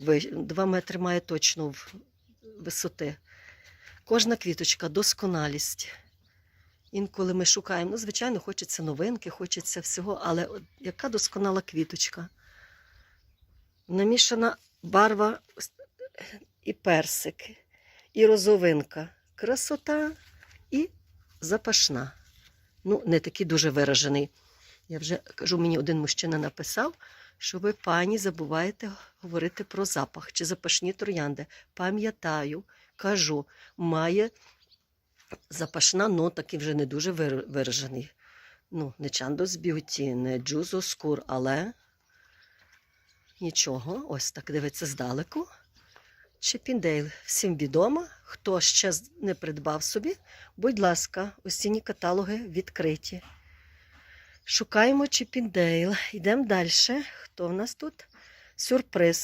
2 метри має точно в висоти. Кожна квіточка досконалість. Інколи ми шукаємо, ну, звичайно, хочеться новинки, хочеться всього, але яка досконала квіточка. Намішана барва і персик, і розовинка. Красота і запашна. Ну, не такий дуже виражений. Я вже кажу, мені один мужчина написав, що ви, пані, забуваєте говорити про запах чи запашні троянди. Пам'ятаю, кажу, має запашна, но такий вже не дуже виражений. Ну, не Чандос Б'юті, не Джузо Скур, але нічого, ось так дивиться здалеку. Чіпіндейл всім відомо. Хто ще не придбав собі, будь ласка, осінні каталоги відкриті. Шукаємо Чіпіндейл. Йдемо далі. Хто в нас тут? Сюрприз.